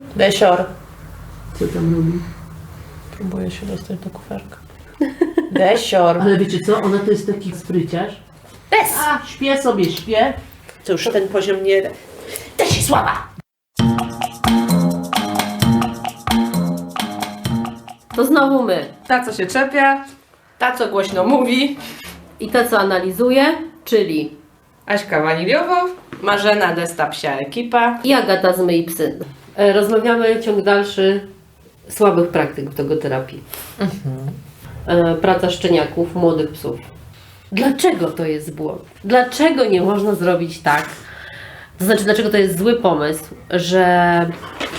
Desior. Co tam robi? Próbuję się dostać do kuferka. Desior. Ale wiecie co? Ona to jest taki spryciarz. Des! A, śpię sobie, śpię. To już ten poziom nie... Desi słaba! To znowu my. Ta, co się czepia, Ta, co głośno mówi. I ta, co analizuje, czyli Aśka Waniliowo. Marzena Desta Psia Ekipa. i Agata z Myj Psy. E, Rozmawiamy ciąg dalszy słabych praktyk w dogoterapii. E, Praca szczeniaków, młodych psów. Dlaczego to jest błąd? Dlaczego nie można zrobić tak? To znaczy, dlaczego to jest zły pomysł, że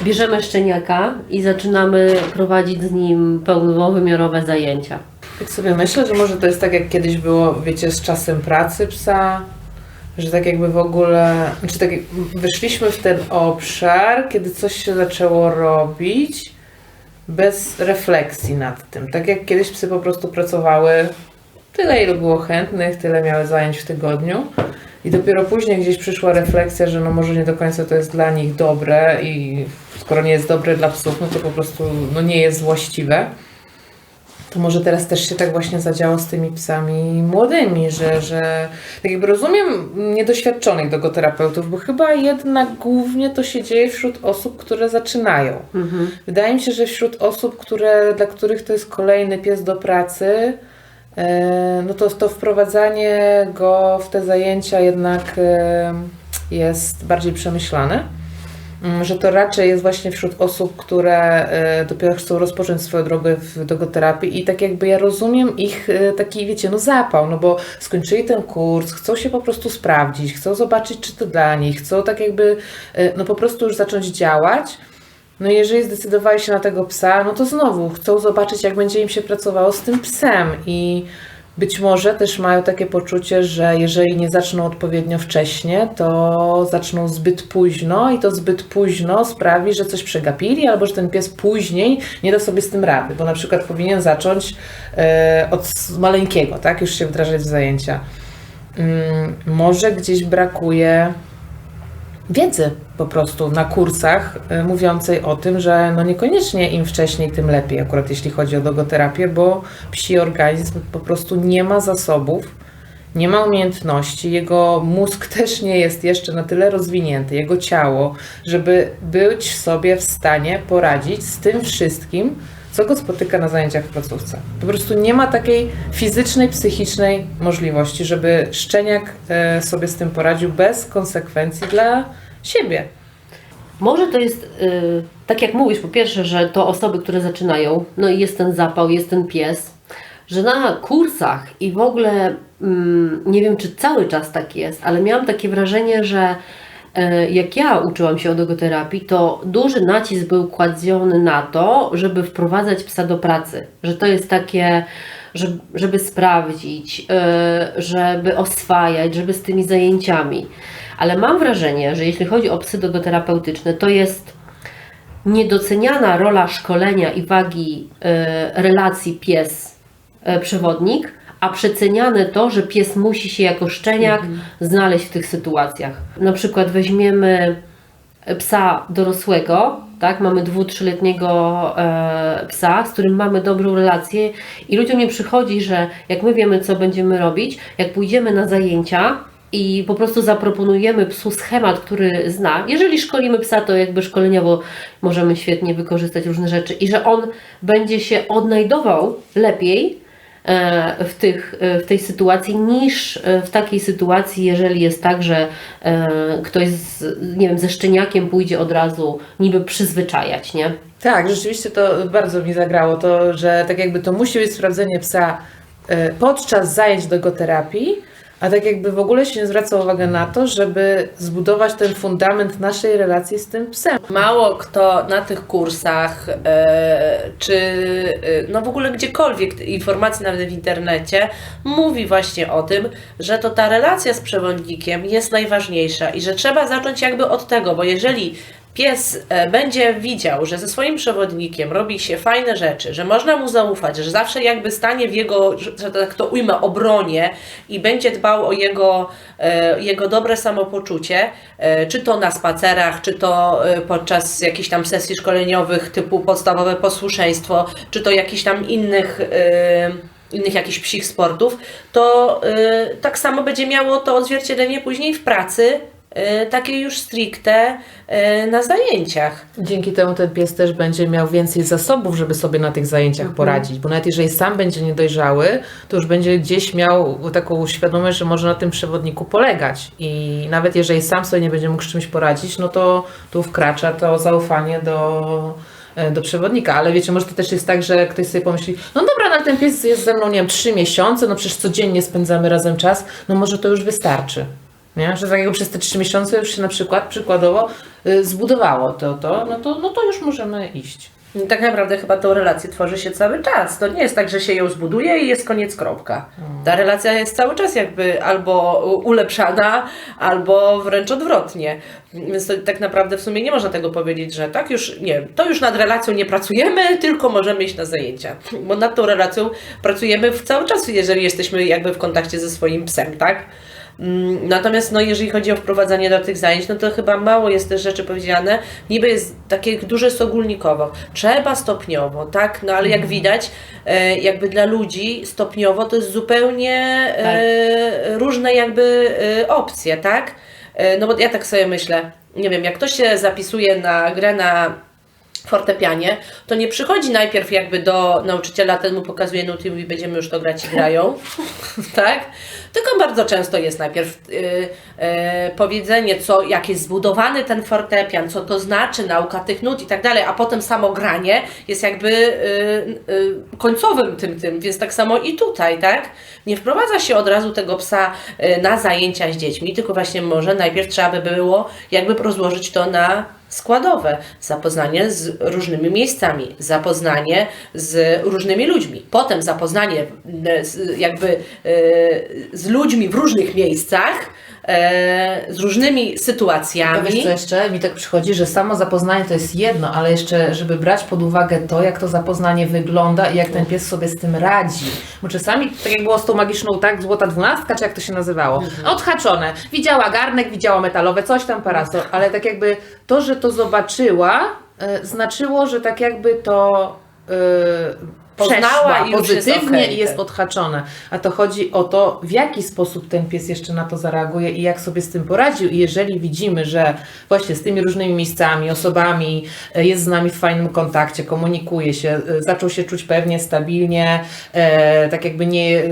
bierzemy szczeniaka i zaczynamy prowadzić z nim pełnowymiarowe zajęcia. Tak sobie myślę, że może to jest tak jak kiedyś było, wiecie, z czasem pracy psa, że tak jakby w ogóle, znaczy tak wyszliśmy w ten obszar, kiedy coś się zaczęło robić bez refleksji nad tym. Tak jak kiedyś psy po prostu pracowały tyle, ilu było chętnych, tyle miały zajęć w tygodniu. I dopiero później gdzieś przyszła refleksja, że no może nie do końca to jest dla nich dobre i skoro nie jest dobre dla psów, no to po prostu no nie jest właściwe. To może teraz też się tak właśnie zadziało z tymi psami młodymi, że, że tak jakby rozumiem niedoświadczonych dogoterapeutów, bo chyba jednak głównie to się dzieje wśród osób, które zaczynają. Wydaje mi się, że wśród osób, które, dla których to jest kolejny pies do pracy, e, no to, to wprowadzanie go w te zajęcia jednak e, jest bardziej przemyślane. Mm, że to raczej jest właśnie wśród osób, które e, dopiero chcą rozpocząć swoją drogę w dogoterapii i tak jakby ja rozumiem ich e, taki, wiecie, no zapał, no bo skończyli ten kurs, chcą się po prostu sprawdzić, chcą zobaczyć, czy to dla nich, chcą tak jakby, e, no po prostu już zacząć działać. No jeżeli zdecydowali się na tego psa, no to znowu chcą zobaczyć, jak będzie im się pracowało z tym psem i być może też mają takie poczucie, że jeżeli nie zaczną odpowiednio wcześnie, to zaczną zbyt późno i to zbyt późno sprawi, że coś przegapili, albo że ten pies później nie da sobie z tym rady, bo na przykład powinien zacząć e, od maleńkiego, tak, już się wdrażać w zajęcia. Mm, może gdzieś brakuje wiedzy po prostu na kursach y, mówiącej o tym, że no niekoniecznie im wcześniej, tym lepiej, akurat jeśli chodzi o logoterapię, bo psi organizm po prostu nie ma zasobów, nie ma umiejętności, jego mózg też nie jest jeszcze na tyle rozwinięty, jego ciało, żeby być sobie w stanie poradzić z tym wszystkim, co go spotyka na zajęciach w placówce. Po prostu nie ma takiej fizycznej, psychicznej możliwości, żeby szczeniak e, sobie z tym poradził bez konsekwencji dla siebie. Może to jest, y, tak jak mówisz, po pierwsze, że to osoby, które zaczynają, no i jest ten zapał, jest ten pies, że na kursach i w ogóle, mm, nie wiem czy cały czas tak jest, ale miałam takie wrażenie, że e, jak ja uczyłam się dogoterapii, to duży nacisk był kładziony na to, żeby wprowadzać psa do pracy. Że to jest takie, żeby, żeby sprawdzić, e, żeby oswajać, żeby z tymi zajęciami. Ale mam wrażenie, że jeśli chodzi o psy dogoterapeutyczne, to jest niedoceniana rola szkolenia i wagi e, relacji pies-przewodnik, a przeceniane to, że pies musi się jako szczeniak znaleźć w tych sytuacjach. Na przykład weźmiemy psa dorosłego, tak, mamy dwu, trzyletniego e, psa, z którym mamy dobrą relację i ludziom nie przychodzi, że jak my wiemy, co będziemy robić, jak pójdziemy na zajęcia i po prostu zaproponujemy psu schemat, który zna. Jeżeli szkolimy psa, to jakby szkoleniowo możemy świetnie wykorzystać różne rzeczy i że on będzie się odnajdował lepiej e, w, tych, e, w tej sytuacji niż e, w takiej sytuacji, jeżeli jest tak, że e, ktoś z, nie wiem, ze szczeniakiem pójdzie od razu niby przyzwyczajać, nie? Tak, rzeczywiście to bardzo mi zagrało to, że tak jakby to musi być sprawdzenie psa e, podczas zajęć dogoterapii, a tak jakby w ogóle się nie zwraca uwagi na to, żeby zbudować ten fundament naszej relacji z tym psem. Mało kto na tych kursach, e, czy e, no w ogóle gdziekolwiek, informacji nawet w internecie, mówi właśnie o tym, że to ta relacja z przewodnikiem jest najważniejsza i że trzeba zacząć jakby od tego, bo jeżeli pies e, będzie widział, że ze swoim przewodnikiem robi się fajne rzeczy, że można mu zaufać, że zawsze jakby stanie w jego, że tak to ujmę, obronie i będzie dbał o jego, e, jego dobre samopoczucie, e, czy to na spacerach, czy to podczas jakichś tam sesji szkoleniowych typu podstawowe posłuszeństwo, czy to jakichś tam innych innych jakichś psich sportów, to y, tak samo będzie miało to odzwierciedlenie później w pracy, takie już stricte y, na zajęciach. Dzięki temu ten pies też będzie miał więcej zasobów, żeby sobie na tych zajęciach poradzić, bo nawet jeżeli sam będzie niedojrzały, to już będzie gdzieś miał taką świadomość, że może na tym przewodniku polegać i nawet jeżeli sam sobie nie będzie mógł z czymś poradzić, no to tu wkracza to zaufanie do, e, do przewodnika, ale wiecie, może to też jest tak, że ktoś sobie pomyśli, no dobra, no ale ten pies jest ze mną, nie wiem, trzy miesiące, no przecież codziennie spędzamy razem czas, no może to już wystarczy. Nie? Że takiego przez te trzy miesiące już się na przykład przykładowo y, zbudowało to, to, no to, no to już możemy iść. Tak naprawdę chyba tą relację tworzy się cały czas. To nie jest tak, że się ją zbuduje i jest koniec kropka. Ta relacja jest cały czas jakby albo ulepszana, albo wręcz odwrotnie. Więc to tak naprawdę w sumie nie można tego powiedzieć, że tak już, nie to już nad relacją nie pracujemy, tylko możemy iść na zajęcia. Bo nad tą relacją pracujemy w cały czas, jeżeli jesteśmy jakby w kontakcie ze swoim psem, tak? Mm, Natomiast no, jeżeli chodzi o wprowadzanie do tych zajęć, no to chyba mało jest też rzeczy powiedziane. Niby jest takie duże jest ogólnikowo. Trzeba stopniowo, tak? No ale jak widać, e, jakby dla ludzi stopniowo to jest zupełnie e, różne jakby e, opcje, tak? No bo ja tak sobie myślę, nie wiem, jak ktoś się zapisuje na grę na fortepianie, to nie przychodzi najpierw jakby do nauczyciela, ten mu pokazuje nuty i mówi, będziemy już to grać i grają, tak? Tylko bardzo często jest najpierw y, y, powiedzenie, co, jak jest zbudowany ten fortepian, co to znaczy, nauka tych nut i tak dalej, a potem samo granie jest jakby y, y, końcowym tym, tym, więc tak samo i tutaj, tak? Nie wprowadza się od razu tego psa y, na zajęcia z dziećmi, tylko właśnie może najpierw trzeba by było jakby rozłożyć to na składowe, zapoznanie z różnymi miejscami, zapoznanie z różnymi ludźmi, potem zapoznanie e, z, jakby e, z ludźmi w różnych miejscach, z różnymi A sytuacjami. wiesz co jeszcze? Mi tak przychodzi, że samo zapoznanie to jest jedno, ale jeszcze, żeby brać pod uwagę to, jak to zapoznanie wygląda i jak ten pies sobie z tym radzi. Bo czasami, tak jak było z tą magiczną, tak, złota dwunastka, czy jak to się nazywało, odhaczone. Widziała garnek, widziała metalowe, coś tam, parasol, ale tak jakby to, że to zobaczyła, e, znaczyło, że tak jakby to e, Poznała i pozytywnie okej, i jest tak. odhaczone. A to chodzi o to, w jaki sposób ten pies jeszcze na to zareaguje i jak sobie z tym poradził. I jeżeli widzimy, że właśnie z tymi różnymi miejscami, osobami e, jest z nami w fajnym kontakcie, komunikuje się, e, zaczął się czuć pewnie, stabilnie, e, tak jakby nie,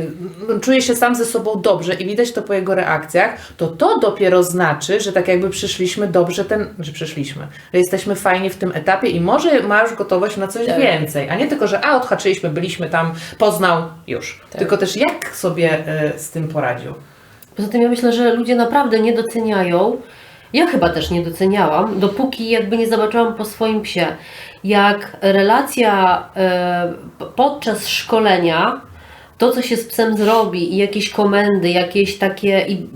no, czuje się sam ze sobą dobrze i widać to po jego reakcjach, to to dopiero znaczy, że tak jakby przyszliśmy dobrze ten, że przyszliśmy, że jesteśmy fajnie w tym etapie i może ma już gotowość na coś Tak. więcej, a nie tylko, że a odhaczyliśmy, byliśmy tam, poznał, już. Tak. Tylko też jak sobie e, z tym poradził. Poza tym ja myślę, że ludzie naprawdę nie doceniają. Ja chyba też nie doceniałam, dopóki jakby nie zobaczyłam po swoim psie, jak relacja e, podczas szkolenia, to co się z psem zrobi i jakieś komendy, jakieś takie i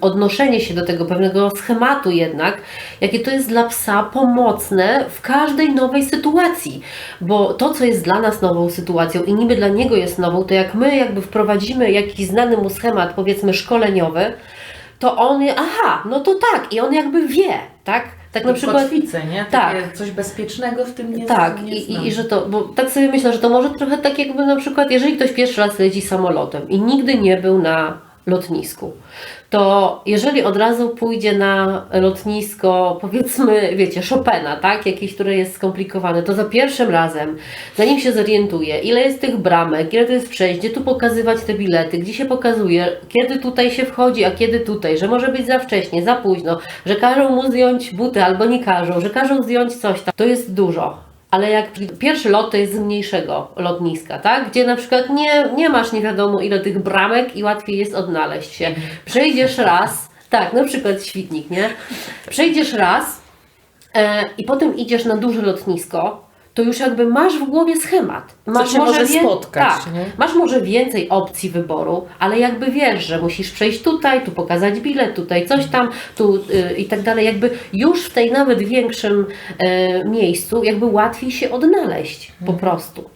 odnoszenie się do tego pewnego schematu jednak, jakie to jest dla psa pomocne w każdej nowej sytuacji. Bo to, co jest dla nas nową sytuacją i niby dla niego jest nową, to jak my jakby wprowadzimy jakiś znany mu schemat, powiedzmy szkoleniowy, to on, aha, no to tak, i on jakby wie, tak? Tak na przykład. Kotwice, nie? Tak. Takie Coś bezpiecznego w tym nie Tak, nie i, i, i że to, bo tak sobie myślę, że to może trochę tak jakby na przykład, jeżeli ktoś pierwszy raz leci samolotem i nigdy nie był na lotnisku, to jeżeli od razu pójdzie na lotnisko, powiedzmy, wiecie, Chopina, tak, jakieś, które jest skomplikowane, to za pierwszym razem, zanim się zorientuje, ile jest tych bramek, ile to jest przejść, gdzie tu pokazywać te bilety, gdzie się pokazuje, kiedy tutaj się wchodzi, a kiedy tutaj, że może być za wcześnie, za późno, że każą mu zdjąć buty albo nie każą, że każą zdjąć coś tam, to jest dużo. Ale jak pierwszy lot to jest z mniejszego lotniska, tak? Gdzie na przykład nie, nie masz nie wiadomo ile tych bramek i łatwiej jest odnaleźć się. Przejdziesz raz, tak, na przykład świtnik, nie? Przejdziesz raz e, i potem idziesz na duże lotnisko, to już jakby masz w głowie schemat. Masz się może wie- spotkać, Tak, nie? masz może więcej opcji wyboru, ale jakby wiesz, że musisz przejść tutaj, tu pokazać bilet, tutaj coś tam, tu y, i tak dalej. Jakby już w tej nawet większym e, miejscu jakby łatwiej się odnaleźć po Mhm. prostu.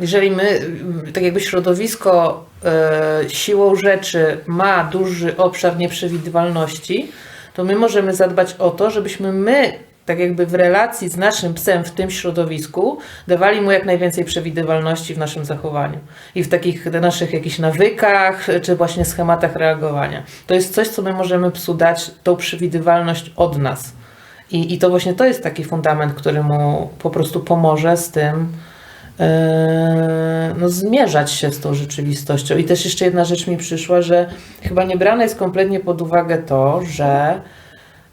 Jeżeli my, mm, tak jakby środowisko e, siłą rzeczy ma duży obszar nieprzewidywalności, to my możemy zadbać o to, żebyśmy my, tak jakby w relacji z naszym psem w tym środowisku, dawali mu jak najwięcej przewidywalności w naszym zachowaniu i w takich naszych jakichś nawykach, czy właśnie schematach reagowania. To jest coś, co my możemy psu dać, tą przewidywalność od nas. I, I to właśnie to jest taki fundament, który mu po prostu pomoże z tym, e, no, zmierzać się z tą rzeczywistością. I też jeszcze jedna rzecz mi przyszła, że chyba nie brane jest kompletnie pod uwagę to, że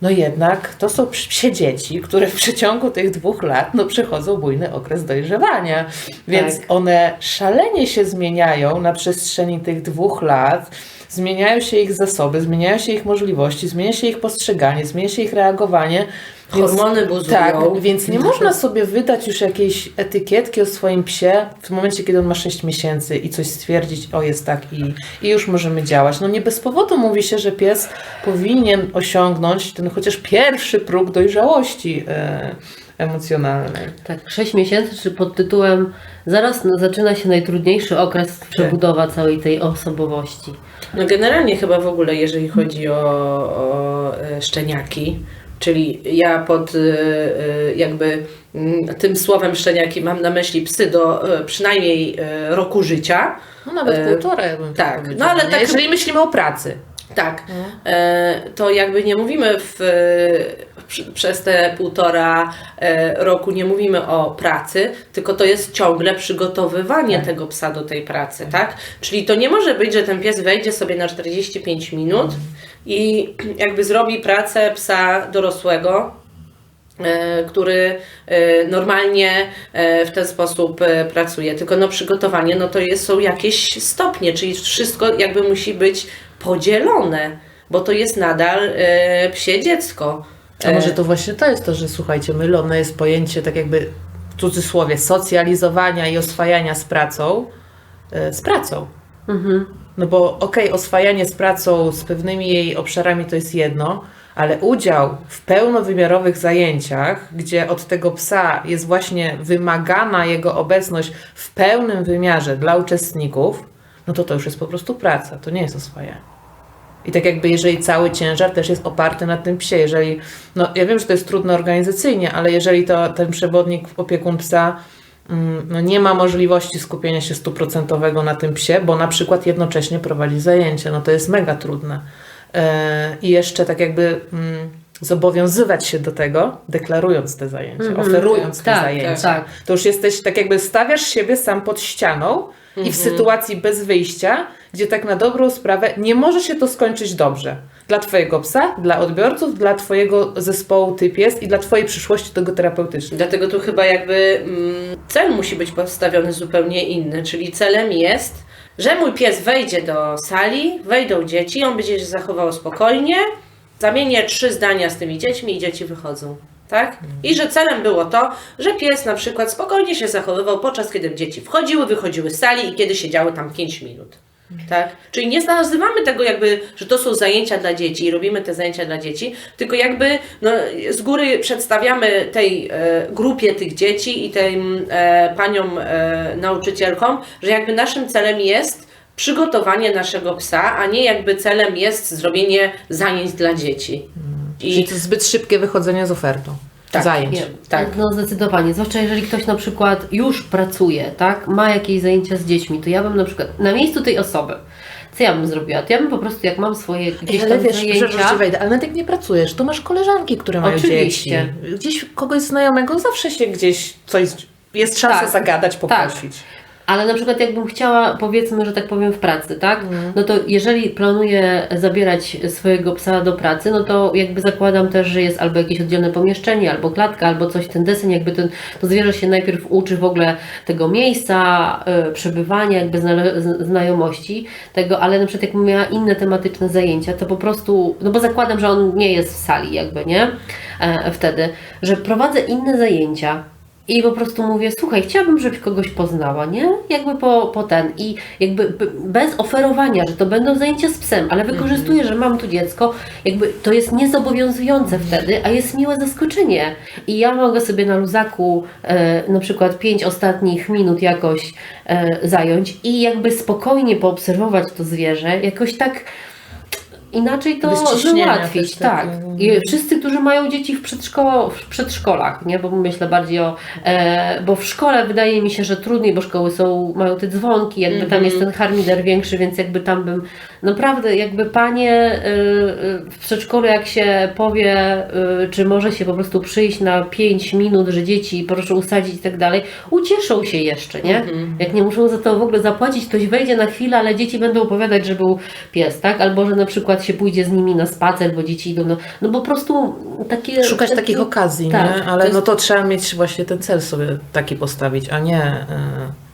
no jednak to są psie dzieci, które w przeciągu tych dwóch lat no, przechodzą bujny okres dojrzewania. Więc Tak. one szalenie się zmieniają na przestrzeni tych dwóch lat. Zmieniają się ich zasoby, zmieniają się ich możliwości, zmienia się ich postrzeganie, zmienia się ich reagowanie. Hormony buzują. Tak, więc nie można sobie wydać już jakiejś etykietki o swoim psie w momencie, kiedy on ma 6 miesięcy i coś stwierdzić, o jest tak i, i już możemy działać. No nie bez powodu mówi się, że pies powinien osiągnąć ten chociaż pierwszy próg dojrzałości e, emocjonalnej. Tak, 6 miesięcy, czy pod tytułem zaraz no, zaczyna się najtrudniejszy okres przebudowa całej tej osobowości. No generalnie chyba w ogóle, jeżeli chodzi o, o e, szczeniaki, czyli ja pod e, e, jakby mm, tym słowem szczeniaki mam na myśli psy do e, przynajmniej e, roku życia. No nawet E, półtora, ja bym tak, powiedziała, no ale tak- Jeżeli myślimy o pracy. Tak, e, to jakby nie mówimy w, e, przez te półtora e, roku, nie mówimy o pracy, tylko to jest ciągle przygotowywanie tego psa do tej pracy, tak? Czyli to nie może być, że ten pies wejdzie sobie na 45 minut i jakby zrobi pracę psa dorosłego, e, który e, normalnie e, w ten sposób pracuje. Tylko no przygotowanie, no to jest, są jakieś stopnie, czyli wszystko jakby musi być podzielone, bo to jest nadal psie dziecko. A może to właśnie to jest to, że słuchajcie, mylone jest pojęcie tak jakby w cudzysłowie socjalizowania i oswajania z pracą, z pracą. No bo okej, oswajanie z pracą, z pewnymi jej obszarami to jest jedno, ale udział w pełnowymiarowych zajęciach, gdzie od tego psa jest właśnie wymagana jego obecność w pełnym wymiarze dla uczestników, no to to już jest po prostu praca, to nie jest oswajanie. I tak jakby jeżeli cały ciężar też jest oparty na tym psie, jeżeli, no ja wiem, że to jest trudne organizacyjnie, ale jeżeli to ten przewodnik, opiekun psa no nie ma możliwości skupienia się stuprocentowego na tym psie, bo na przykład jednocześnie prowadzi zajęcia, no to jest mega trudne. E, I jeszcze tak jakby mm, zobowiązywać się do tego, deklarując te zajęcia, oferując te Tak, zajęcia. tak. To już jesteś, tak jakby stawiasz siebie sam pod ścianą i w sytuacji bez wyjścia, gdzie tak na dobrą sprawę nie może się to skończyć dobrze. Dla Twojego psa, dla odbiorców, dla Twojego zespołu typ jest i dla Twojej przyszłości tego terapeutycznej. Dlatego tu chyba jakby mm, cel musi być postawiony zupełnie inny, czyli celem jest, że mój pies wejdzie do sali, wejdą dzieci, on będzie się zachował spokojnie, zamienię trzy zdania z tymi dziećmi i dzieci wychodzą. Tak? I że celem było to, że pies na przykład spokojnie się zachowywał podczas kiedy dzieci wchodziły, wychodziły z sali i kiedy siedziały tam 5 minut. Tak? Czyli nie nazywamy tego jakby, że to są zajęcia dla dzieci i robimy te zajęcia dla dzieci, tylko jakby no, z góry przedstawiamy tej e, grupie tych dzieci i tym e, paniom e, nauczycielkom, że jakby naszym celem jest przygotowanie naszego psa, a nie jakby celem jest zrobienie zajęć dla dzieci. Czyli to zbyt szybkie wychodzenie z ofertą. Tak, Zajęć. Nie, Tak. No zdecydowanie. Zwłaszcza jeżeli ktoś na przykład już pracuje, tak, ma jakieś zajęcia z dziećmi, to ja bym na przykład na miejscu tej osoby, co ja bym zrobiła? To ja bym po prostu, jak mam swoje gdzieś ale tam wiesz, zajęcia, że ci wejdę, ale nawet jak nie pracujesz, to masz koleżanki, które mają Oczywiście. dzieci. Gdzieś kogoś znajomego zawsze się gdzieś coś, jest szansa Tak. zagadać, poprosić. Ale na przykład jakbym chciała, powiedzmy, że tak powiem, w pracy, tak? No to jeżeli planuję zabierać swojego psa do pracy, no to jakby zakładam też, że jest albo jakieś oddzielne pomieszczenie, albo klatka, albo coś, ten deseń, jakby ten, to zwierzę się najpierw uczy w ogóle tego miejsca, y, przebywania, jakby zna, znajomości tego, ale na przykład jakbym miała inne tematyczne zajęcia, to po prostu, no bo zakładam, że on nie jest w sali jakby, nie? E, wtedy, że prowadzę inne zajęcia, i po prostu mówię, słuchaj, chciałabym, żebyś kogoś poznała, nie? Jakby po, po ten i jakby bez oferowania, że to będą zajęcia z psem, ale wykorzystuję, że mam tu dziecko, jakby to jest niezobowiązujące wtedy, a jest miłe zaskoczenie. I ja mogę sobie na luzaku e, na przykład pięć ostatnich minut jakoś e, zająć i jakby spokojnie poobserwować to zwierzę, jakoś tak inaczej to załatwić, tak. takiego. I wszyscy, którzy mają dzieci w, przedszko, w przedszkolach, nie? bo myślę bardziej o, e, bo w szkole wydaje mi się, że trudniej, bo szkoły są, mają te dzwonki, jakby tam jest ten harmider większy, więc jakby tam bym naprawdę, jakby panie e, e, w przedszkolu, jak się powie, e, czy może się po prostu przyjść na 5 minut, że dzieci proszę usadzić i tak dalej, ucieszą się jeszcze, nie? Jak nie muszą za to w ogóle zapłacić, ktoś wejdzie na chwilę, ale dzieci będą opowiadać, że był pies, tak? Albo, że na przykład się pójdzie z nimi na spacer, bo dzieci idą, no, no po prostu takie... Szukać takie- takich okazji, tak, nie? Ale to jest- no to trzeba mieć właśnie ten cel sobie taki postawić, a nie... e,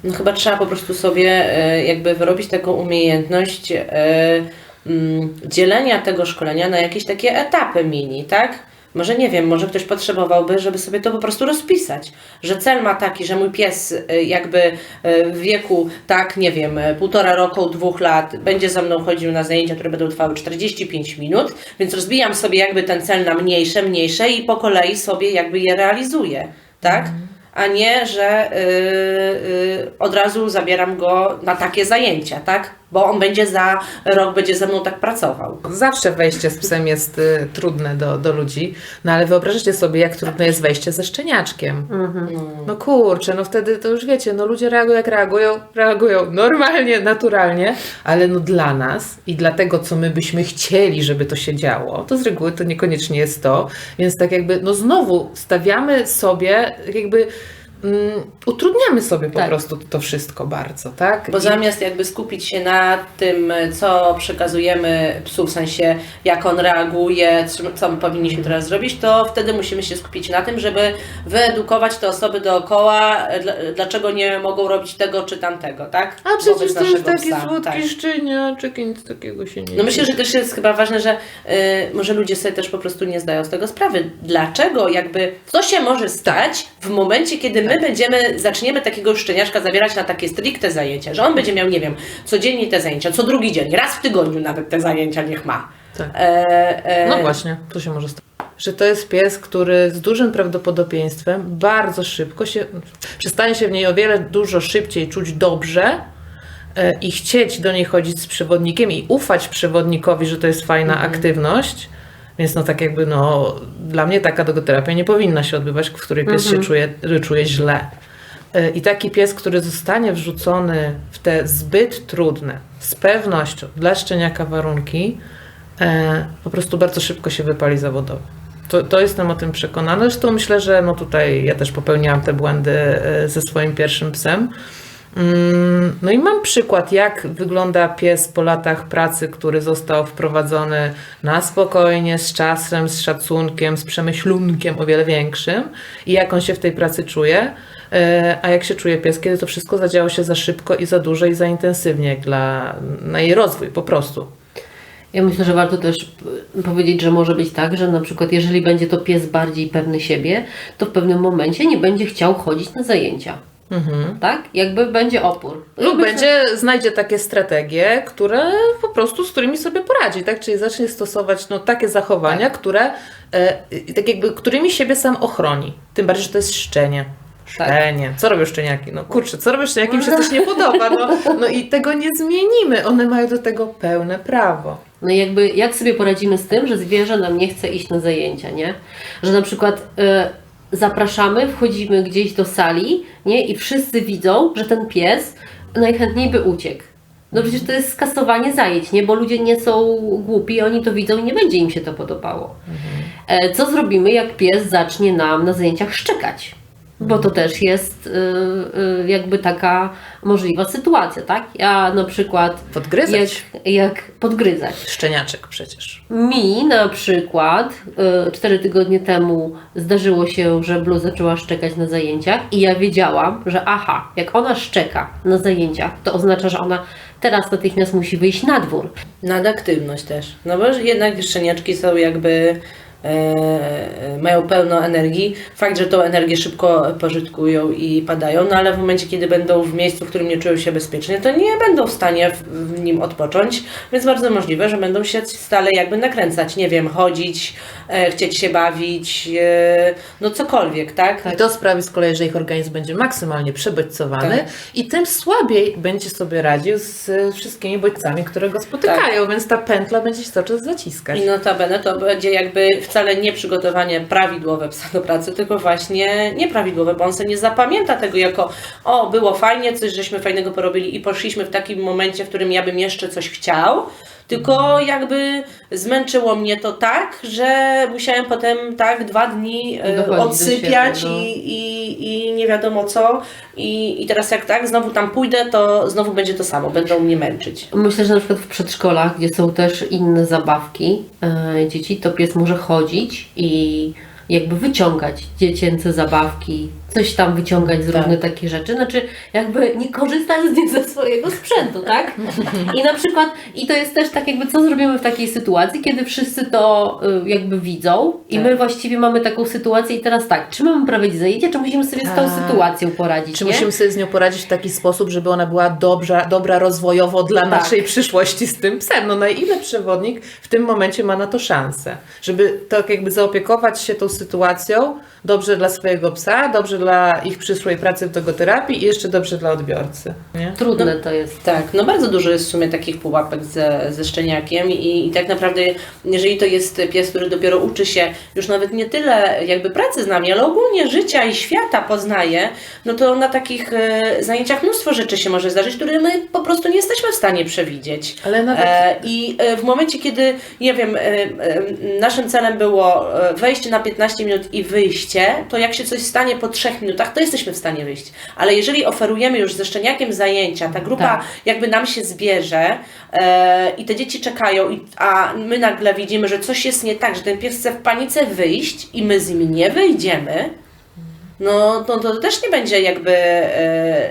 No chyba trzeba po prostu sobie e, jakby wyrobić taką umiejętność e, dzielenia tego szkolenia na jakieś takie etapy mini, tak? Może nie wiem, może ktoś potrzebowałby, żeby sobie to po prostu rozpisać, że cel ma taki, że mój pies e, jakby e, w wieku, tak, nie wiem, półtora roku, dwóch lat będzie za mną chodził na zajęcia, które będą trwały 45 minut, więc rozbijam sobie jakby ten cel na mniejsze, mniejsze i po kolei sobie jakby je realizuję, tak? A nie, że yy, yy, od razu zabieram go na takie zajęcia, tak? Bo on będzie za rok, będzie ze mną tak pracował. Zawsze wejście z psem jest y, trudne do, do ludzi, no ale wyobraźcie sobie, jak trudne jest wejście ze szczeniaczkiem. No kurczę, no wtedy to już wiecie, no ludzie reagują jak reagują, reagują normalnie, naturalnie, ale no dla nas i dla tego, co my byśmy chcieli, żeby to się działo, to z reguły to niekoniecznie jest to, więc tak jakby, no znowu stawiamy sobie jakby... Mm, utrudniamy sobie po Tak. prostu to wszystko bardzo, tak? Bo I- zamiast jakby skupić się na tym, co przekazujemy psu, w sensie jak on reaguje, co- co my powinniśmy teraz zrobić, to wtedy musimy się skupić na tym, żeby wyedukować te osoby dookoła, dla- dlaczego nie mogą robić tego czy tamtego, tak? A przecież to jest taki psa, słodki tak. szczeniaczek i nic takiego się nie No myślę, że też jest chyba ważne, że y, może ludzie sobie też po prostu nie zdają z tego sprawy. Dlaczego jakby, co się może stać w momencie, kiedy my będziemy, zaczniemy takiego szczeniaczka zabierać na takie stricte zajęcia, że on będzie miał, nie wiem, codziennie te zajęcia, co drugi dzień, raz w tygodniu nawet te zajęcia niech ma. Tak. E, e, No właśnie, to się może stać. Że to jest pies, który z dużym prawdopodobieństwem bardzo szybko się, przestanie się w niej o wiele dużo szybciej czuć dobrze e, i chcieć do niej chodzić z przewodnikiem i ufać przewodnikowi, że to jest fajna aktywność. Więc no tak jakby no, dla mnie taka dogoterapia nie powinna się odbywać, w której pies się czuje, czuje źle. E, I taki pies, który zostanie wrzucony w te zbyt trudne, z pewnością dla szczeniaka warunki, e, po prostu bardzo szybko się wypali zawodowo. To, to jestem o tym przekonana. Zresztą myślę, że no tutaj ja też popełniłam te błędy e, ze swoim pierwszym psem. No i mam przykład, jak wygląda pies po latach pracy, który został wprowadzony na spokojnie, z czasem, z szacunkiem, z przemyślunkiem o wiele większym i jak on się w tej pracy czuje, e, a jak się czuje pies, kiedy to wszystko zadziało się za szybko i za dużo i za intensywnie dla, na jej rozwój po prostu. Ja myślę, że warto też powiedzieć, że może być tak, że na przykład jeżeli będzie to pies bardziej pewny siebie, to w pewnym momencie nie będzie chciał chodzić na zajęcia. Tak? Jakby będzie opór. Lub Jakby- będzie, znajdzie takie strategie, które po prostu, z którymi sobie poradzi, tak? Czyli zacznie stosować no, takie zachowania, które e, tak jakby, którymi siebie sam ochroni. Tym bardziej, że to jest szczenie. Tak. Szczenie. Co robią szczeniaki? No kurczę, co robią szczeniaki? Mi się coś nie podoba. No, no i tego nie zmienimy. One mają do tego pełne prawo. No jakby jak sobie poradzimy z tym, że zwierzę nam nie chce iść na zajęcia, nie? Że na przykład e, zapraszamy, wchodzimy gdzieś do sali, nie? I wszyscy widzą, że ten pies najchętniej by uciekł. No przecież to jest skasowanie zajęć, nie? Bo ludzie nie są głupi, oni to widzą i nie będzie im się to podobało. E, co zrobimy, jak pies zacznie nam na zajęciach szczekać? Bo to też jest y, y, jakby taka możliwa sytuacja, tak? Ja na przykład Podgryzać. jak, jak podgryzać. Szczeniaczek przecież. Mi na przykład y, cztery tygodnie temu zdarzyło się, że Blue zaczęła szczekać na zajęciach i ja wiedziałam, że aha, jak ona szczeka na zajęciach, to oznacza, że ona teraz natychmiast musi wyjść na dwór. Nadaktywność też. No bo jednak szczeniaczki są jakby mają pełno energii. Fakt, że tą energię szybko pożytkują i padają, no ale w momencie, kiedy będą w miejscu, w którym nie czują się bezpiecznie, to nie będą w stanie w, nim odpocząć, więc bardzo możliwe, że będą się stale jakby nakręcać, nie wiem, chodzić, e, chcieć się bawić, e, no cokolwiek, tak? I to sprawi z kolei, że ich organizm będzie maksymalnie przebodźcowany Tak. i tym słabiej będzie sobie radził z e, wszystkimi bodźcami, które go spotykają, więc ta pętla będzie się cały czas zaciskać. I notabene to będzie jakby wcale nie przygotowanie prawidłowe psa do pracy, tylko właśnie nieprawidłowe, bo on sobie nie zapamięta tego jako o, było fajnie, coś żeśmy fajnego porobili i poszliśmy w takim momencie, w którym ja bym jeszcze coś chciał, tylko jakby zmęczyło mnie to tak, że musiałem potem tak dwa dni e, Dochodzić do odsypiać siebie, no. i, i, i nie wiadomo co I, i teraz jak tak, znowu tam pójdę, to znowu będzie to samo, będą mnie męczyć. Myślę, że na przykład w przedszkolach, gdzie są też inne zabawki e, dzieci, to pies może chodzić i jakby wyciągać dziecięce zabawki, coś tam wyciągać z Tak. różnych takich rzeczy, znaczy jakby nie korzystać z nich ze swojego sprzętu, tak? I na przykład, i to jest też tak jakby, co zrobimy w takiej sytuacji, kiedy wszyscy to y, jakby widzą i Tak. my właściwie mamy taką sytuację i teraz tak, czy mamy prowadzić zajęcie, czy musimy sobie z tą Tak. sytuacją poradzić, Czy nie? musimy sobie z nią poradzić w taki sposób, żeby ona była dobra, dobra rozwojowo dla Tak. naszej przyszłości z tym psem? No na ile przewodnik w tym momencie ma na to szansę? Żeby tak jakby zaopiekować się tą sytuacją dobrze dla swojego psa, dobrze dla ich przyszłej pracy w dogoterapii i jeszcze dobrze dla odbiorcy. Nie? Trudne to jest. Tak, no bardzo dużo jest w sumie takich pułapek ze, ze szczeniakiem i, i tak naprawdę jeżeli to jest pies, który dopiero uczy się już nawet nie tyle jakby pracy z nami, ale ogólnie życia i świata poznaje, no to na takich e, zajęciach mnóstwo rzeczy się może zdarzyć, które my po prostu nie jesteśmy w stanie przewidzieć. Ale nawet E, I e, w momencie, kiedy, nie wiem, naszym celem było wejście na 15 minut i wyjście, to jak się coś stanie po 3 minutach, to jesteśmy w stanie wyjść. Ale jeżeli oferujemy już ze szczeniakiem zajęcia, ta grupa Tak. jakby nam się zbierze e, i te dzieci czekają, i, a my nagle widzimy, że coś jest nie tak, że ten pies chce w panice wyjść i my z nim nie wyjdziemy, no to, to też nie będzie jakby e,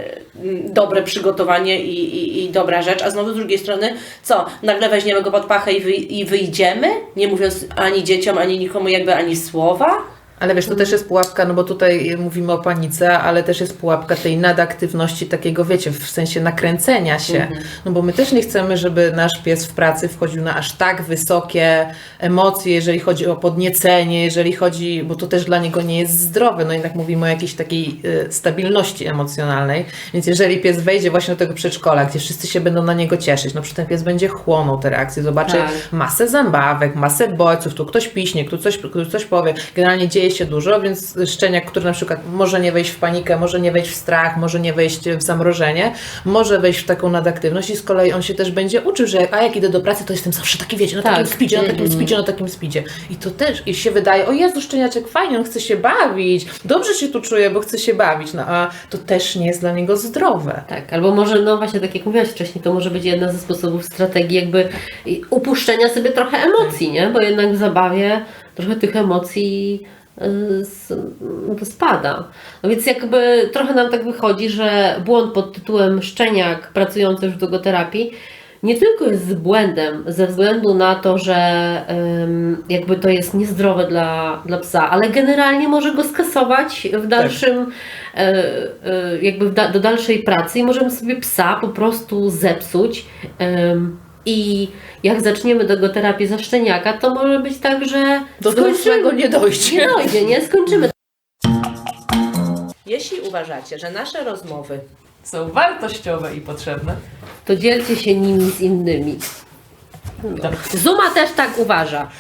dobre przygotowanie i, i, i dobra rzecz, a znowu z drugiej strony, co, nagle weźmiemy go pod pachę i, wy, i wyjdziemy, nie mówiąc ani dzieciom, ani nikomu jakby ani słowa? Ale wiesz, to też jest pułapka, no bo tutaj mówimy o panice, ale też jest pułapka tej nadaktywności takiego, wiecie, w sensie nakręcenia się. No bo my też nie chcemy, żeby nasz pies w pracy wchodził na aż tak wysokie emocje, jeżeli chodzi o podniecenie, jeżeli chodzi, bo to też dla niego nie jest zdrowe. No jednak mówimy o jakiejś takiej y, stabilności emocjonalnej. Więc jeżeli pies wejdzie właśnie do tego przedszkola, gdzie wszyscy się będą na niego cieszyć, no przecież ten pies będzie chłonął te reakcje, zobaczy Tak. masę zabawek, masę bodźców, tu ktoś piśnie, tu coś, tu coś powie. Generalnie dzieje się dużo, więc szczeniak, który na przykład może nie wejść w panikę, może nie wejść w strach, może nie wejść w zamrożenie, może wejść w taką nadaktywność i z kolei on się też będzie uczył, że a jak idę do pracy, to jestem zawsze taki, wiecie, na Tak. takim speedzie, na takim speedzie, na takim speedzie. I to też, i się wydaje, o Jezu, szczeniaczek fajnie, on chce się bawić, dobrze się tu czuje, bo chce się bawić, no a to też nie jest dla niego zdrowe. Tak, albo może, no właśnie tak jak mówiłaś wcześniej, to może być jedna ze sposobów strategii jakby upuszczenia sobie trochę emocji, nie? Bo jednak w zabawie trochę tych emocji spada. No więc jakby trochę nam tak wychodzi, że błąd pod tytułem szczeniak pracujący w dogoterapii nie tylko jest błędem ze względu na to, że jakby to jest niezdrowe dla, dla psa, ale generalnie może go skasować w dalszym, e, e, jakby do dalszej pracy i możemy sobie psa po prostu zepsuć. I jak zaczniemy dogoterapię za szczeniaka, to może być tak, że Do dorosłego nie dojdzie. nie dojdzie, nie? Skończymy Jeśli uważacie, że nasze rozmowy Są wartościowe i potrzebne. to dzielcie się nimi z innymi. Zuma też tak uważa.